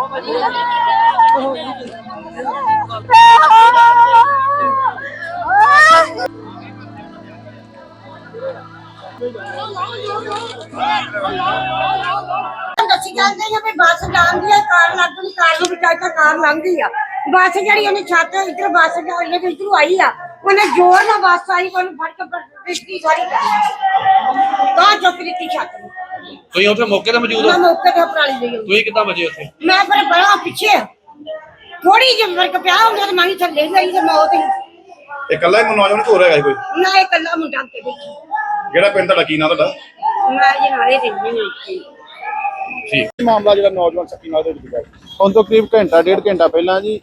Oh my god. ਦੱਸੀ ਜਾਂਦੇ ਆ ਵੀ ਬੱਸ ਜਾਂਦੀ ਆ ਕਾਰ ਲੱਗਣੀ ਕਾਰ ਨੂੰ ਵਿਚਾਰ ਤਾਂ ਕਾਰ ਲੰਘਦੀ ਆ ਬੱਸ ਜਿਹੜੀ ਉਹਨੇ ਛੱਤ ਇੱਧਰ ਬੱਸ ਜਾ ਰਹੀ ਹੈ ਤੇ ਇੱਧਰੋਂ ਆਈ ਆ ਉਹਨੇ ਜ਼ੋਰ ਨਾਲ ਬੱਸ ਆਈ ਉਹਨੂੰ ਫੜ ਕੇ ਪਿਛਲੀ ਸਾਰੀ ਤਾਂ ਚੁੱਕ ਦਿੱਤੀ ਛੱਤ ਨੂੰ ਤੁਸੀਂ ਉੱਥੇ ਮੌਕੇ ਤੇ ਮੌਜੂਦ ਮੈਂ ਹੋ ਮੌਕੇ ਤੇ ਪਰਾਲੀ ਦੇ ਗਈ ਤੁਸੀਂ ਕਿੱਦਾਂ ਵਜੇ ਉੱਥੇ ਮੈਂ ਫਿਰ ਬੜਾ ਪਿੱਛੇ ਥੋੜੀ ਜਿਹੀ ਫ਼ਰਕ ਪਿਆ ਹੁੰਦਾ ਤੇ ਮੈਂ ਵੀ ਥੱਲੇ ਗਈ ਤੇ ਮੌਤ ਹੀ ਇਹ ਇਕੱਲਾ ਹੀ ਨੌਜਵਾਨ ਘੋਰ ਹੈਗਾ ਸੀ ਕੋਈ? ਨਾ ਇਹ ਕੱਲਾ ਮੁੰਡਾ ਤੇ ਬੈਠੀ ਜਿਹੜਾ ਪਿੰਡ ਤੁਹਾਡਾ? ਕੀ ਨਾਂ ਤੁਹਾਡਾ? ਮੈਂ ਜੀ ਨਾਲੇ ਰਹਿੰਦੀ ਹਾਂ ਠੀਕ। ਮਾਮਲਾ ਜਿਹੜਾ ਨੌਜਵਾਨ ਸੱਕੀ ਨਾਲ ਦੇ ਵਿੱਚ ਹੈ ਹੁਣ ਤੋਂ ਕਰੀਬ ਘੰਟਾ ਡੇਢ ਘੰਟਾ ਪਹਿਲਾਂ ਜੀ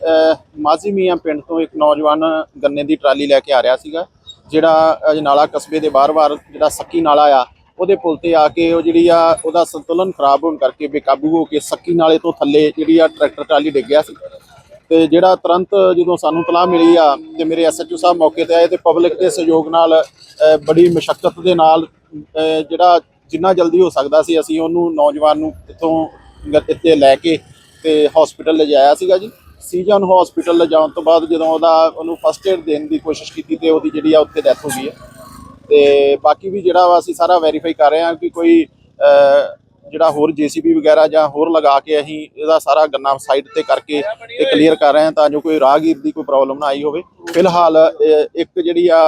ਮਾਝੀ ਮੀਆਂ ਪਿੰਡ ਤੋਂ ਇੱਕ ਨੌਜਵਾਨ ਗੰਨੇ ਦੀ ਟਰਾਲੀ ਲੈ ਕੇ ਆ ਰਿਹਾ ਸੀਗਾ ਜਿਹੜਾ ਅਜਨਾਲਾ ਕਸਬੇ ਦੇ ਬਾਹਰ-ਬਾਹਰ ਜਿਹੜਾ ਸੱਕੀ ਨਾਲਾ ਆ ਉਹਦੇ ਪੁਲ ਤੇ ਆ ਕੇ ਉਹ ਜਿਹੜੀ ਆ ਉਹਦਾ ਸੰਤੁਲਨ ਖਰਾਬ ਹੋਣ ਕਰਕੇ ਬੇਕਾਬੂ ਹੋ ਕੇ ਸੱਕੀ ਨਾਲੇ ਤੋਂ ਥੱਲੇ ਜਿਹੜੀ ਆ ਟਰੈਕਟਰ ਟਰਾਲੀ ਡਿੱਗ ਗਿਆ ਸੀ। ਤੇ ਜਿਹੜਾ ਤੁਰੰਤ ਜਦੋਂ ਸਾਨੂੰ ਤਲਾਹ ਮਿਲੀ ਆ ਤੇ ਮੇਰੇ ਐਸਐਚਓ ਸਾਹਿਬ ਮੌਕੇ ਤੇ ਆਏ ਤੇ ਪਬਲਿਕ ਦੇ ਸਹਿਯੋਗ ਨਾਲ ਬੜੀ ਮੁਸ਼ਕਲ ਦੇ ਨਾਲ ਜਿਹੜਾ ਜਿੰਨਾ ਜਲਦੀ ਹੋ ਸਕਦਾ ਸੀ ਅਸੀਂ ਉਹਨੂੰ ਨੌਜਵਾਨ ਨੂੰ ਇੱਥੋਂ ਇੱਥੇ ਲੈ ਕੇ ਤੇ ਹਸਪੀਟਲ ਲਿਜਾਇਆ ਸੀਗਾ ਜੀ। ਸੀਜਨ ਹਸਪੀਟਲ ਲਿਜਾਉਣ ਤੋਂ ਬਾਅਦ ਜਦੋਂ ਉਹਦਾ, ਉਹਨੂੰ ਫਸਟ ਏਡ ਦੇਣ ਦੀ ਕੋਸ਼ਿਸ਼ ਕੀਤੀ ਤੇ ਉਹਦੀ ਜਿਹੜੀ ਆ ਉੱਥੇ ਡੈਥ ਹੋ ਗਈ ਹੈ। ਤੇ ਬਾਕੀ ਵੀ ਜਿਹੜਾ ਵਾ ਅਸੀਂ ਸਾਰਾ ਵੈਰੀਫਾਈ ਕਰ ਰਹੇ ਹਾਂ ਕਿ ਕੋਈ ਜਿਹੜਾ ਹੋਰ ਜੀਸੀਬੀ ਵਗੈਰਾ ਜਾਂ ਹੋਰ ਲਗਾ ਕੇ ਅਸੀਂ ਇਹਦਾ ਸਾਰਾ ਗੰਨਾ ਸਾਈਡ ਤੇ ਕਰਕੇ ਤੇ ਕਲੀਅਰ ਕਰ ਰਹੇ ਹਾਂ ਤਾਂ ਜੋ ਕੋਈ ਰਾਹਗੀਰ ਦੀ ਕੋਈ ਪ੍ਰੋਬਲਮ ਨਾ ਆਈ ਹੋਵੇ। ਫਿਲਹਾਲ ਇੱਕ ਜਿਹੜੀ ਆ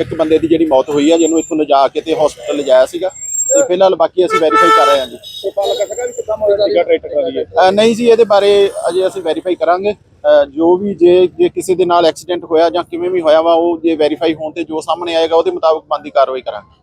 ਇੱਕ ਬੰਦੇ ਦੀ ਜਿਹੜੀ ਮੌਤ ਹੋਈ ਆ, ਜਿਹਨੂੰ ਇੱਥੋਂ ਲਿਜਾ ਕੇ ਤੇ ਹਸਪੀਟਲ ਲਿਜਾਇਆ ਸੀਗਾ। ਤੇ ਫਿਲਹਾਲ ਬਾਕੀ ਅਸੀਂ ਵੈਰੀਫਾਈ ਕਰ ਰਹੇ ਹਾਂ ਜੀ। ਨਹੀਂ ਜੀ, ਇਹਦੇ ਬਾਰੇ ਅਜੇ ਅਸੀਂ ਵੈਰੀਫਾਈ ਕਰਾਂਗੇ। ਜੋ ਵੀ ਜੇ ਜੇ ਕਿਸੇ ਦੇ ਨਾਲ ਐਕਸੀਡੈਂਟ ਹੋਇਆ ਜਾਂ ਕਿਵੇਂ ਵੀ ਹੋਇਆ ਵਾ, ਉਹ ਜੇ ਵੈਰੀਫਾਈ ਹੋਣ ਤੇ ਜੋ ਸਾਹਮਣੇ ਆਏਗਾ, ਉਹਦੇ ਮੁਤਾਬਕ ਬੰਦੀ ਕਾਰਵਾਈ ਕਰਾਂਗੇ।